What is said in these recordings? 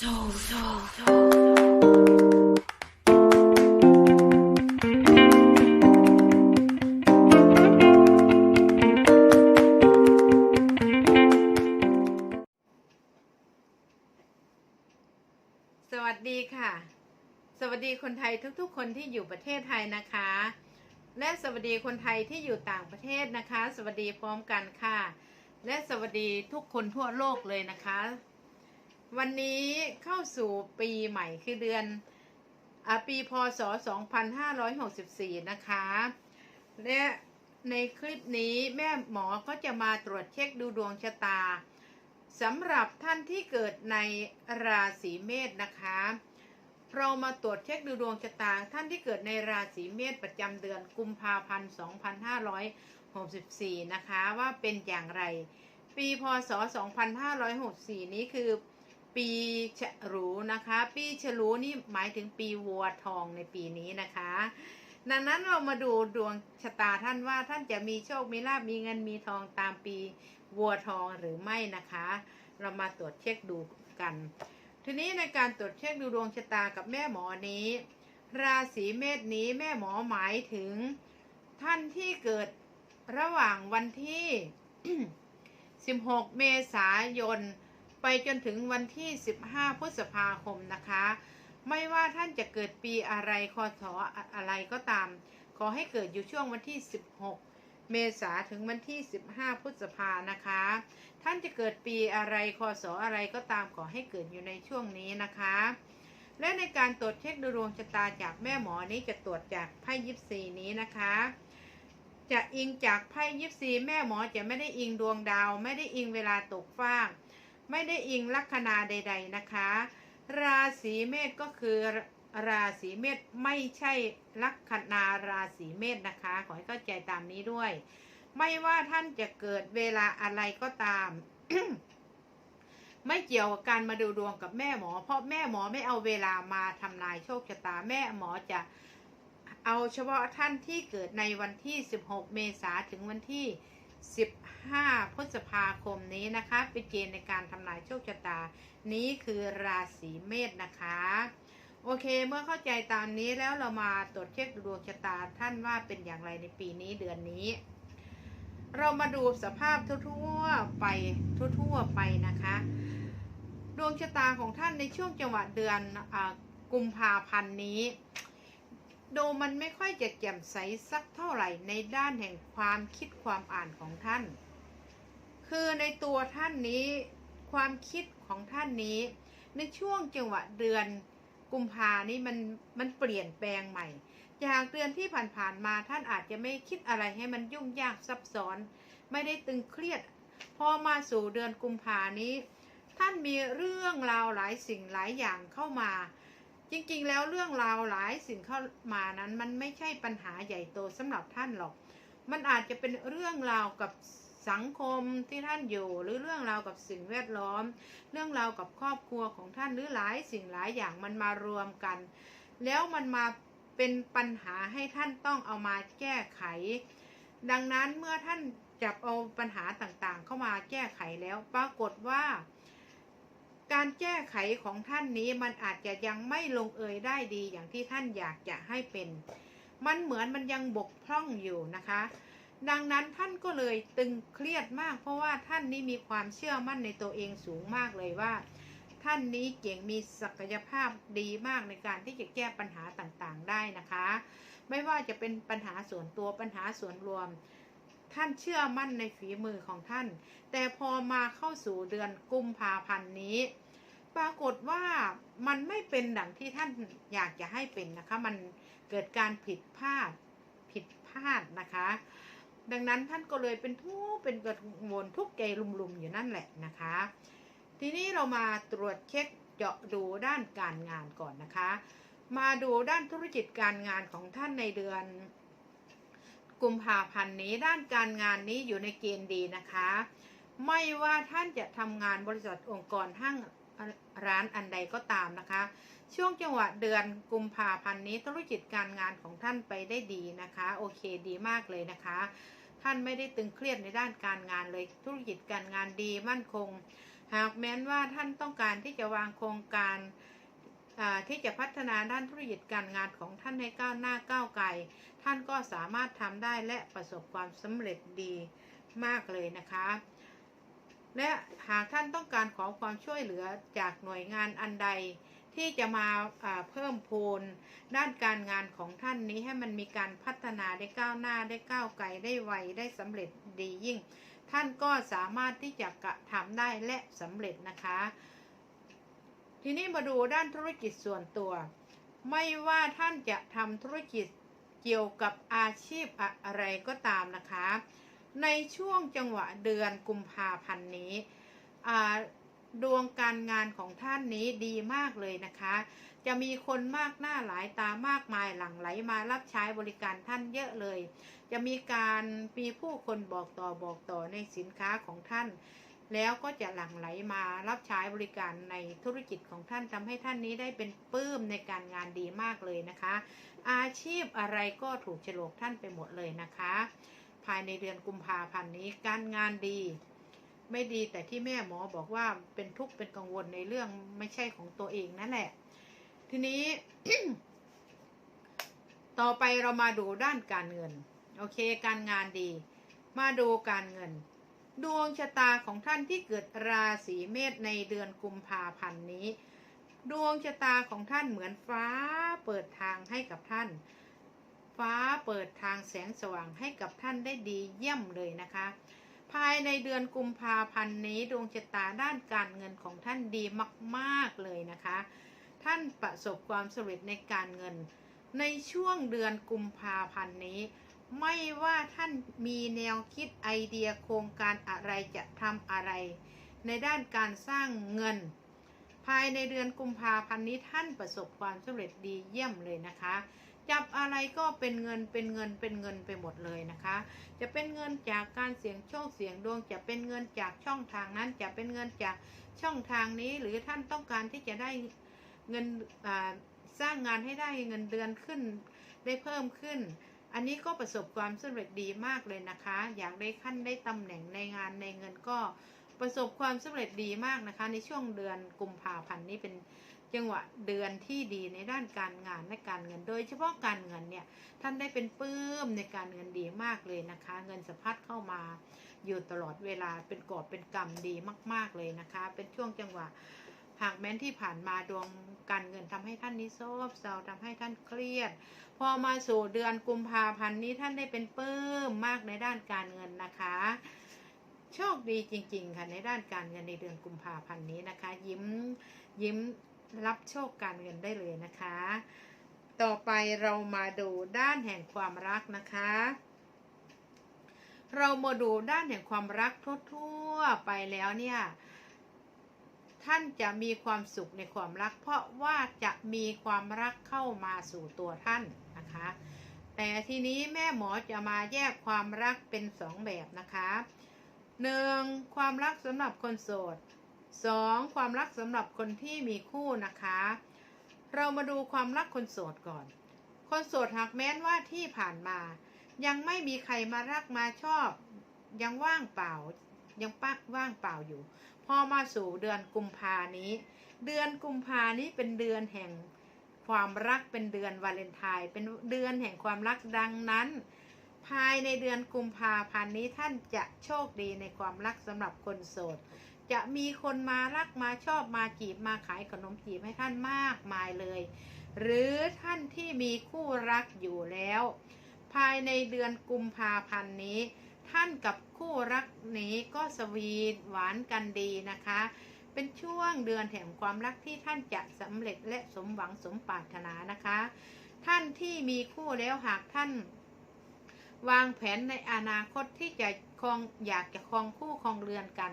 soul, soul, soul. สวัสดีค่ะ สวัสดีคนไทยทุกๆ คนที่อยู่ประเทศไทยนะคะ และสวัสดีคนไทยที่อยู่ต่างประเทศนะคะ สวัสดีพร้อมกันค่ะ และสวัสดีทุกคนทั่วโลกเลยนะคะ วันนี้เข้าสู่ปีใหม่คือเดือนอปีพศ 2564 นะคะ และในคลิปนี้แม่หมอก็จะมาตรวจเช็คดูดวงชะตาสำหรับท่านที่เกิดในราศีเมษนะคะ เรามาตรวจเช็คดูดวงชะตา ท่านที่เกิดในราศีเมษประจำเดือนกุมภาพันธ์ 2564 นะคะว่าเป็นอย่างไร ปีพศ 2564 นี้คือ ปีฉลูนะคะ ปีฉลูนี่หมายถึงปีวัวทองในปีนี้นะคะ ดังนั้นเรามาดูดวงชะตาท่านว่าท่านจะมีโชค มีลาบมีเงินมีทองตามปีวัวทองหรือไม่นะคะ เรามาตรวจเช็คดูกัน ทีนี้ในการตรวจเช็คดูดวงชะตากับแม่หมอนี้ ราศีเมษนี้แม่หมอหมายถึง ท่านที่เกิดระหว่างวันที่ 16 เมษายน ไปจนถึงวันที่ 15 พฤษภาคมนะคะ ไม่ว่าท่านจะเกิดปีอะไรคอศอะไรก็ตาม ขอให้เกิดอยู่ช่วงวันที่ 16 เมษาถึงวันที่ 15 พฤษภานะคะ ท่านจะเกิดปีอะไรคอศอะไรก็ตามขอให้เกิดอยู่ในช่วงนี้นะคะ และในการตรวจเช็คดูดวงชะตาจากแม่หมอนี้จะตรวจจากไพ่ยิปซีนี้นะคะจะอิงจากไพ่ยิปซีแม่หมอจะไม่ได้อิงดวงดาว ไม่ได้อิงเวลาตกฟาก ไม่ได้อิงลัคนาใด ๆนะคะ ราศีเมษก็คือราศีเมษไม่ใช่ลัคนาราศีเมษนะคะ ขอให้เข้าใจตามนี้ด้วย ไม่ว่าท่านจะเกิดเวลาอะไรก็ตาม ไม่เกี่ยวกับการมาดูดวงกับแม่หมอ เพราะแม่หมอไม่เอาเวลามาทำนายโชคชะตาแม่หมอจะเอาเฉพาะท่านที่เกิดในวันที่ 16 เมษาถึงวันที่ 15 พฤษภาคมนี้นะคะ เป็นเกณฑ์ในการทำนายโชคชะตา นี้คือราศีเมษนะคะ โอเค เมื่อเข้าใจตามนี้แล้วเรามาตรวจเช็คดวงชะตาท่านว่าเป็นอย่างไรในปีนี้เดือนนี้ เรามาดูสภาพทั่วๆไปทั่วๆไปนะคะ ดวงชะตาของท่านในช่วงจังหวะเดือนอกุมภาพันธ์นี้ ดูมันไม่ค่อยจะแจ่มใสสักเท่าไหร่ในด้านแห่งความคิดความอ่านของท่าน คือในตัวท่านนี้ ความคิดของท่านนี้ ในช่วงจังหวะเดือนกุมภานี้มันมันเปลี่ยนแปลงใหม่ จากเดือนที่ผ่านๆมาท่านอาจจะไม่คิดอะไรให้มันยุ่งยากซับซ้อน ไม่ได้ตึงเครียด พอมาสู่เดือนกุมภานี้ ท่านมีเรื่องราวหลายสิ่งหลายอย่างเข้ามา จริงๆ แล้วเรื่องราวหลายสิ่งเข้ามานั้นมันไม่ใช่ปัญหาใหญ่โตสำหรับท่านหรอก มันอาจจะเป็นเรื่องราวกับสังคมที่ท่านอยู่หรือเรื่องราวกับสิ่งแวดล้อม เรื่องราวกับครอบครัวของท่านหรือหลายสิ่งหลายอย่างมันมารวมกัน แล้วมันมาเป็นปัญหาให้ท่านต้องเอามาแก้ไข ดังนั้นเมื่อท่านจับเอาปัญหาต่างๆ เข้ามาแก้ไขแล้วปรากฏว่า การแก้ไขของท่านนี้มันอาจจะยังไม่ลงเอยได้ดีอย่างที่ท่านอยากจะให้เป็น มันเหมือนมันยังบกพร่องอยู่นะคะ ดังนั้นท่านก็เลยตึงเครียดมาก เพราะว่าท่านนี้มีความเชื่อมั่นในตัวเองสูงมากเลยว่า ท่านนี้เก่งมีศักยภาพดีมากในการที่จะแก้ปัญหาต่างๆได้นะคะ ไม่ว่าจะเป็นปัญหาส่วนตัวปัญหาส่วนรวมท่านเชื่อมั่นในฝีมือของท่าน แต่พอมาเข้าสู่เดือนกุมภาพันธ์นี้ ปรากฏว่ามันไม่เป็นดังที่ท่านอยากจะให้เป็นนะคะ มันเกิดการผิดพลาดผิดพลาดนะคะ ดังนั้นท่านก็เลยเป็นทุกเป็นกระวนทุกใจลุมๆอยู่นั่นแหละนะคะ ทีนี้เรามาตรวจเช็คเจาะดูด้านการงานก่อนนะคะ มาดูด้านธุรกิจการงานของท่านในเดือนกุมภาพันธ์นี้ด้านการงานนี้อยู่ในเกณฑ์ดีนะคะ ไม่ว่าท่านจะทำงานบริษัทองค์กรห้าง ร้านอันใดก็ตามนะคะ ช่วงจังหวะเดือนกุมภาพันธ์นี้ธุรกิจการงานของท่านไปได้ดีนะคะ โอเคดีมากเลยนะคะ ท่านไม่ได้ตึงเครียดในด้านการงานเลยธุรกิจการงานดีมั่นคง หากแม้นว่าท่านต้องการที่จะวางโครงการอ่าที่จะพัฒนาด้านธุรกิจการงานของท่านให้ก้าวหน้าก้าวไกลท่านก็สามารถทำได้และประสบความสำเร็จดีมากเลยนะคะ และหากท่านต้องการขอความช่วยเหลือจากหน่วยงานอันใด ที่จะมาเพิ่มพูนด้านการงานของท่านนี้ให้มันมีการพัฒนาได้ก้าวหน้าได้ก้าวไกลได้ไวได้สำเร็จดียิ่ง ท่านก็สามารถที่จะกระทำได้และสำเร็จนะคะ ทีนี้มาดูด้านธุรกิจส่วนตัว ไม่ว่าท่านจะทำธุรกิจเกี่ยวกับอาชีพอะไรก็ตามนะคะ ในช่วงจังหวะเดือนกุมภาพันธ์นี้ดวงการงานของท่านนี้ดีมากเลยนะคะ จะมีคนมากหน้าหลายตามากมายหลั่งไหลมารับใช้บริการท่านเยอะเลย จะมีการมีผู้คนบอกต่อบอกต่อในสินค้าของท่าน แล้วก็จะหลั่งไหลมารับใช้บริการในธุรกิจของท่านทำให้ท่านนี้ได้เป็นปื้มในการงานดีมากเลยนะคะ อาชีพอะไรก็ถูกฉลกท่านไปหมดเลยนะคะายในเดือนกุมภาพันธ์นี้ การงานดี ไม่ดีแต่ที่แม่หมอบอกว่าเป็นทุกข์เป็นกังวลในเรื่องไม่ใช่ของตัวเองนั่นแหละ ทีนี้ ต่อไปเรามาดูด้านการเงิน โอเค การงานดี มาดูการเงิน ดวงชะตาของท่านที่เกิดราศีเมษในเดือนกุมภาพันธ์นี้ ดวงชะตาของท่านเหมือนฟ้าเปิดทางให้กับท่าน ฟ้าเปิดทางแสงสว่างให้กับท่านได้ดีเยี่ยมเลยนะคะ ภายในเดือนกุมภาพันธ์นี้ดวงชะตาด้านการเงินของท่านดีมากๆเลยนะคะ ท่านประสบความสำเร็จในการเงิน ในช่วงเดือนกุมภาพันธ์นี้ ไม่ว่าท่านมีแนวคิดไอเดียโครงการอะไรจะทำอะไร ในด้านการสร้างเงิน ภายในเดือนกุมภาพันธ์นี้ท่านประสบความสำเร็จดีเยี่ยมเลยนะคะ จับอะไรก็เป็นเงินเป็นเงินเป็นเงินไปหมดเลยนะคะ จะเป็นเงินจากการเสี่ยงโชคเสี่ยงดวง จะเป็นเงินจากช่องทางนั้น จะเป็นเงินจากช่องทางนี้หรือท่านต้องการที่จะได้เงินสร้างงานให้ได้เงินเดือนขึ้น ได้เพิ่มขึ้น อันนี้ก็ประสบความสำเร็จดีมากเลยนะคะ อยากได้ขั้นได้ตำแหน่งในงานในเงินก็ ประสบความสำเร็จดีมากนะคะ ในช่วงเดือนกุมภาพันธ์นี้เป็นจังหวะเดือนที่ดีในด้านการงานและการเงิน โดยเฉพาะการเงินเนี่ยท่านได้เป็นปื้มในการเงินดีมากเลยนะคะ เงินสะพัดเข้ามาอยู่ตลอดเวลาเป็นกอบเป็นกำดีมาก ๆเลยนะคะ เป็นช่วงจังหวะหากแม้นที่ผ่านมาดวงการเงินทำให้ท่านนี้โซบเซาทำให้ท่านเครียด พอมาสู่เดือนกุมภาพันธ์นี้ท่านได้เป็นปื้มมากในด้านการเงินนะคะ โชคดีจริง ๆ ค่ะ ในด้านการเงินในเดือนกุมภาพันธ์นี้นะคะ ยิ้มยิ้มรับโชคการเงินได้เลยนะคะ ต่อไปเรามาดูด้านแห่งความรักนะคะ เรามาดูด้านแห่งความรักทั่วๆไปแล้วเนี่ยท่านจะมีความสุขในความรัก เพราะว่าจะมีความรักเข้ามาสู่ตัวท่านนะคะ แต่ทีนี้แม่หมอจะมาแยกความรักเป็นสองแบบนะคะ หนึ่งความรักสำหรับคนโสดสองความรักสำหรับคนที่มีคู่นะคะ เรามาดูความรักคนโสดก่อน คนโสดหากแม้นว่าที่ผ่านมา ยังไม่มีใครมารักมาชอบ ยังว่างเปล่า ยังปักว่างเปล่าอยู่ พอมาสู่เดือนกุมภานี้ เดือนกุมภานี้เป็นเดือนแห่งความรักเป็นเดือนวาเลนไทน์เป็นเดือนแห่งความรักดังนั้น ภายในเดือนกุมภาพันธ์นี้ท่านจะโชคดีในความรักสำหรับคนโสด จะมีคนมารักมาชอบมาจีบมาขายขนมจีบให้ท่านมากมายเลย หรือท่านที่มีคู่รักอยู่แล้ว ภายในเดือนกุมภาพันธ์นี้ ท่านกับคู่รักนี้ก็สวีทหวานกันดีนะคะ เป็นช่วงเดือนแห่งความรักที่ท่านจะสำเร็จและสมหวังสมปรารถนานะคะ ท่านที่มีคู่แล้วหากท่าน วางแผนในอนาคตที่จะคองอยากจะคองคู่คองเรือนกัน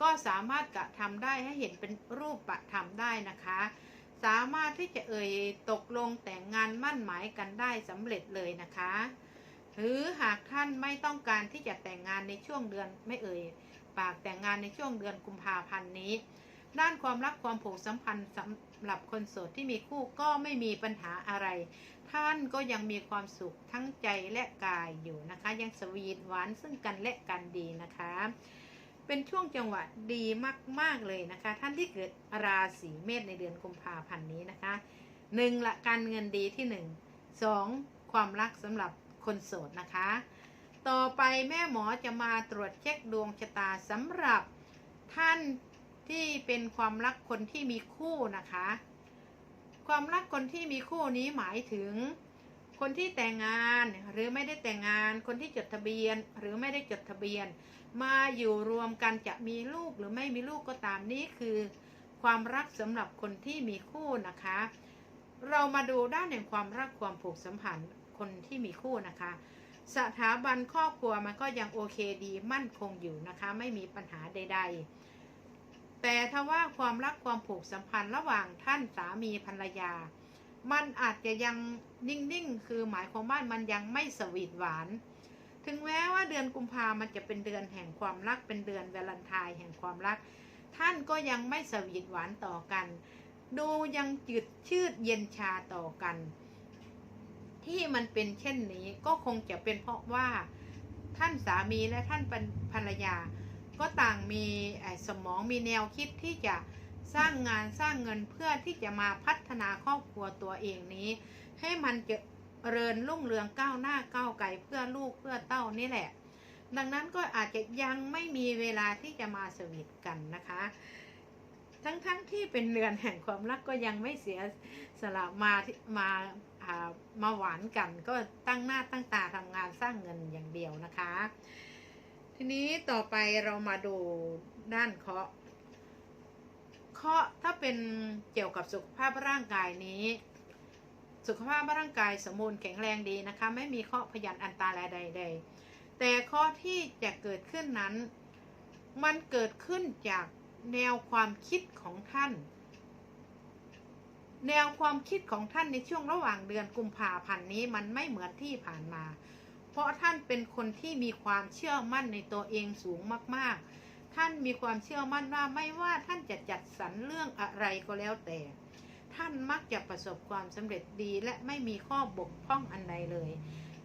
ก็สามารถกระทำได้ให้เห็นเป็นรูปประธรรมได้นะคะ สามารถที่จะเอ่ยตกลงแต่งงานมั่นหมายกันได้สำเร็จเลยนะคะ หรือหากท่านไม่ต้องการที่จะแต่งงานในช่วงเดือนไม่เอ่ยปากแต่งงานในช่วงเดือนกุมภาพันธ์นี้ ด้านความรักความผูกสัมพันธ์ำหรับคนโสดที่มีคู่ก็ไม่มีปัญหาอะไร ท่านก็ยังมีความสุขทั้งใจและกายอยู่นะคะ ยังสวีทหวานซึ่งกันและกันดีนะคะ เป็นช่วงจังหวะดีมาก ๆ เลยนะคะ ท่านที่เกิดราศีเมษในเดือนกุมภาพันธ์นี้นะคะหนึ่งละการเงินดีที่หนึ่งสองความรักสำหรับคนโสดนะคะ ต่อไปแม่หมอจะมาตรวจเช็คดวงชะตาสำหรับท่าน ที่เป็นความรักคนที่มีคู่นะคะ ความรักคนที่มีคู่นี้หมายถึง คนที่แต่งงานหรือไม่ได้แต่งงาน คนที่จดทะเบียนหรือไม่ได้จดทะเบียน มาอยู่รวมกันจะมีลูกหรือไม่มีลูกก็ตามนี่คือ ความรักสำหรับคนที่มีคู่นะคะ เรามาดูด้านแห่งความรักความผูกสัมพันธ์คนที่มีคู่นะคะ สถาบันครอบครัวมันก็ยังโอเคดีมั่นคงอยู่นะคะ ไม่มีปัญหาใด ๆ แต่ถ้าว่าความรักความผูกสัมพันธ์ระหว่างท่านสามีภรรยา มันอาจจะยังนิ่งๆ คือหมายความว่ามันยังไม่สวีทหวาน ถึงแม้ว่าเดือนกุมภามันจะเป็นเดือนแห่งความรักเป็นเดือนวาเลนไทน์แห่งความรัก ท่านก็ยังไม่สวีทหวานต่อกัน ดูยังจืดชืดเย็นชาต่อกัน ที่มันเป็นเช่นนี้ก็คงจะเป็นเพราะว่า ท่านสามีและท่านภรรยา ก็ต่างมีสมองมีแนวคิดที่จะสร้างงานสร้างเงินเพื่อที่จะมาพัฒนาครอบครัวตัวเองนี้ ให้มันจะเริญรุ่งเรืองก้าวหน้าก้าวไกลเพื่อลูกเพื่อเต้านี่แหละ ดังนั้นก็อาจจะยังไม่มีเวลาที่จะมาสวีทกันนะคะ ทั้งๆทที่เป็นเดือนแห่งความรักก็ยังไม่เสียสละมามาามาหวานกัน ก็ตั้งหน้าตั้งตาทำงานสร้างเงินอย่างเดียวนะคะ ทีนี้ต่อไปเรามาดูด้านเคราะห์เคราะห์ถ้าเป็นเกี่ยวกับสุขภาพร่างกายนี้ สุขภาพร่างกายสมบูรณ์แข็งแรงดีนะคะ ไม่มีข้อพยันอันตรายใด ๆ แต่ข้อที่จะเกิดขึ้นนั้น มันเกิดขึ้นจากแนวความคิดของท่าน แนวความคิดของท่านในช่วงระหว่างเดือนกุมภาพันธ์นี้มันไม่เหมือนที่ผ่านมา เพราะท่านเป็นคนที่มีความเชื่อมั่นในตัวเองสูงมาก ๆ ท่านมีความเชื่อมั่นว่าไม่ว่าท่านจะจัดสรรเรื่องอะไรก็แล้วแต่ ท่านมักจะประสบความสำเร็จดีและไม่มีข้อบกพร่องอันใดเลย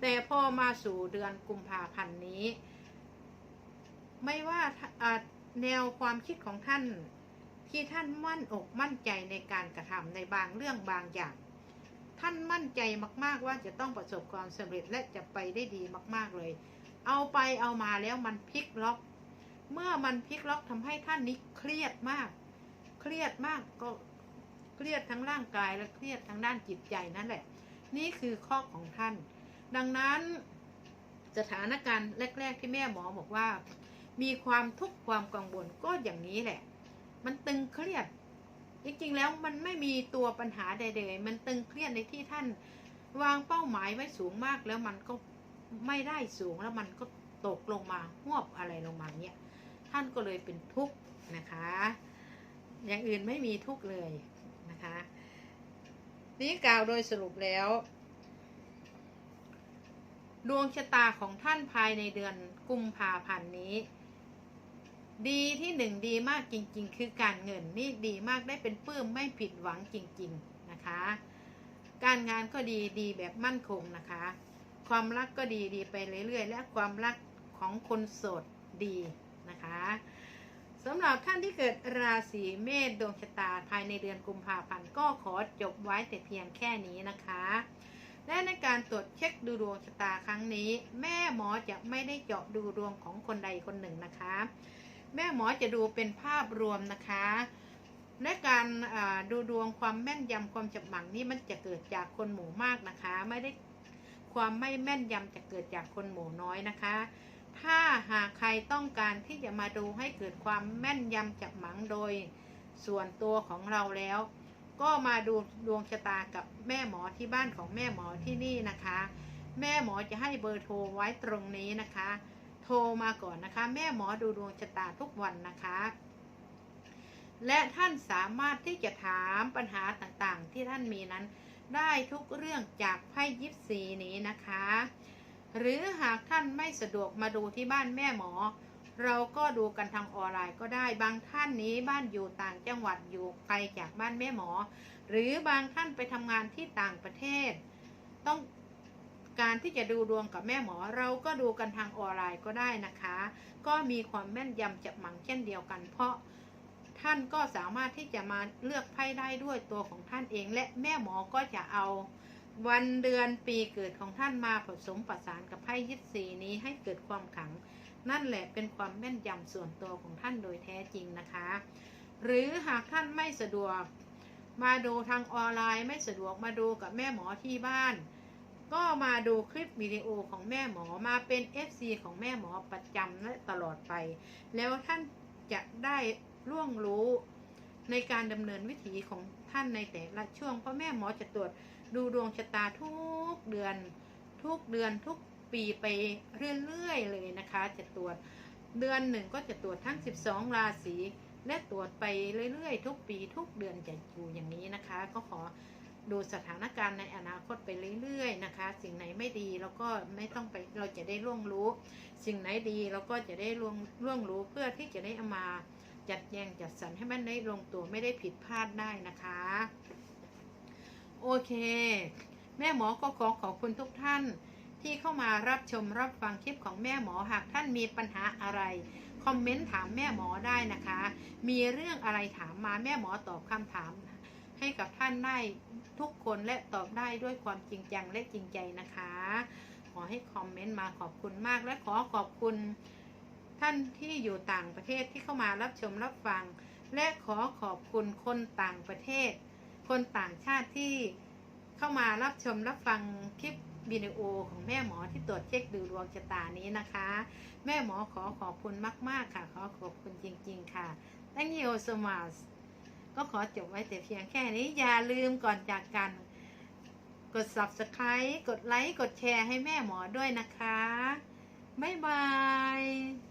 แต่พอมาสู่เดือนกุมภาพันธ์นี้ ไม่ว่าอ่าแนวความคิดของท่านที่ท่านมั่นอกมั่นใจในการกระทำในบางเรื่องบางอย่าง ท่านมั่นใจมากๆว่าจะต้องประสบความสำเร็จและจะไปได้ดีมากๆเลย เอาไปเอามาแล้วมันพลิกล็อก เมื่อมันพลิกล็อกทำให้ท่านนี้เครียดมาก เครียดมากก็เครียดทั้งร่างกายและเครียดทั้งด้านจิตใจนั่นแหละ นี่คือข้อของท่าน ดังนั้นสถานการณ์แรก ๆ ที่แม่หมอบอกว่า มีความทุกข์ความกังวลก็อย่างนี้แหละ มันตึงเครียด จริงๆแล้วมันไม่มีตัวปัญหาใดๆ มันตึงเครียดในที่ท่านวางเป้าหมายไว้สูงมากแล้วมันก็ไม่ได้สูงแล้วมันก็ตกลงมาหวบอะไรลงมาเนี่ย ท่านก็เลยเป็นทุกข์นะคะ อย่างอื่นไม่มีทุกข์เลยนะคะ นี้กล่าวโดยสรุปแล้ว ดวงชะตาของท่านภายในเดือนกุมภาพันธ์นี้ ดีที่หนึ่งดีมากจริง ๆ คือการเงินนี่ดีมากได้เป็นปลื้มไม่ผิดหวังจริง ๆนะคะ การงานก็ดีดีแบบมั่นคงนะคะ ความรักก็ดีดีไปเรื่อยๆ และความรักของคนโสดดีนะคะสำหรับท่านที่เกิดราศีเมษดวงชะตาภายในเดือนกุมภาพันธ์ก็ขอจบไว้แต่เพียงแค่นี้นะคะ และในการตรวจเช็คดูดวงชะตาครั้งนี้ แม่หมอจะไม่ได้เจาะดูดวงของคนใดคนหนึ่งนะคะ แม่หมอจะดูเป็นภาพรวมนะคะและการดูดวงความแม่นยำความจับหมังนี่มันจะเกิดจากคนหมู่มากนะคะ ไม่ได้ความไม่แม่นยำจะเกิดจากคนหมู่น้อยนะคะ ถ้าหากใครต้องการที่จะมาดูให้เกิดความแม่นยำจับหมังโดยส่วนตัวของเราแล้ว ก็มาดูดวงชะตากับแม่หมอที่บ้านของแม่หมอที่นี่นะคะ แม่หมอจะให้เบอร์โทรไว้ตรงนี้นะคะ โทรมาก่อนนะคะ แม่หมอดูดวงชะตาทุกวันนะคะ และท่านสามารถที่จะถามปัญหาต่างๆ ที่ท่านมีนั้น ได้ทุกเรื่องจากไพ่ยิปซีนี้นะคะ หรือหากท่านไม่สะดวกมาดูที่บ้านแม่หมอ เราก็ดูกันทางออนไลน์ก็ได้บางท่านนี้บ้านอยู่ต่างจังหวัดอยู่ไกลจากบ้านแม่หมอ หรือบางท่านไปทำงานที่ต่างประเทศ ต้อง การที่จะดูดวงกับแม่หมอเราก็ดูกันทางออนไลน์ก็ได้นะคะ ก็มีความแม่นยำจะหมังเช่นเดียวกัน เพราะท่านก็สามารถที่จะมาเลือกไพ่ได้ด้วยตัวของท่านเอง และแม่หมอก็จะเอาวันเดือนปีเกิดของท่านมาผสมประสานกับไพ่ยิปซีนี้ให้เกิดความขลัง นั่นแหละเป็นความแม่นยำส่วนตัวของท่านโดยแท้จริงนะคะ หรือหากท่านไม่สะดวก มาดูทางออนไลน์ไม่สะดวกมาดูกับแม่หมอที่บ้าน ก็มาดูคลิปวิดีโอของแม่หมอมาเป็น FC ของแม่หมอประจำและตลอดไป แล้วท่านจะได้ร่วงรู้ในการดำเนินวิถีของท่านในแต่ละช่วง เพราะแม่หมอจะตรวจดูดวงชะตาทุกเดือน ทุกเดือนทุกปีไปเรื่อยๆเลยนะคะ จะตรวจเดือนหนึ่งก็จะตรวจทั้ง 12 ราศีและตรวจไปเรื่อยๆ ทุกปีทุกเดือนจะอยู่อย่างนี้นะคะ ก็ขอ ดูสถานการณ์ในอนาคตไปเรื่อยๆนะคะ สิ่งไหนไม่ดีเราก็ไม่ต้องไปเราจะได้ล่วงรู้ สิ่งไหนดีเราก็จะได้ล่วงล่วงรู้เพื่อที่จะได้เอามาจัดแจงจัดสรรให้มันได้ลงตัวไม่ได้ผิดพลาดได้นะคะ โอเค แม่หมอก็ขอขอบคุณทุกท่านที่เข้ามารับชมรับฟังคลิปของแม่หมอหากท่านมีปัญหาอะไรคอมเมนต์ถามแม่หมอได้นะคะ มีเรื่องอะไรถามมาแม่หมอตอบคำถาม ให้กับท่านได้ทุกคนและตอบได้ด้วยความจริงจังและจริงใจนะคะ ขอให้คอมเมนต์มาขอบคุณมากและขอขอบคุณ ท่านที่อยู่ต่างประเทศที่เข้ามารับชมรับฟัง และขอขอบคุณคนต่างประเทศ คนต่างชาติที่เข้ามารับชมรับฟังคลิปวิดีโอของแม่หมอที่ตรวจเช็คดูดวงชะตานี้นะคะ แม่หมอขอขอบคุณมาก ๆ ค่ะ ขอขอบคุณจริง ๆ ค่ะ Thank you so much ก็ขอจบไว้แต่เพียงแค่นี้อย่าลืมก่อนจากกัน กด subscribe กดไลค์ กดแชร์ให้แม่หมอด้วยนะคะ บ๊ายบาย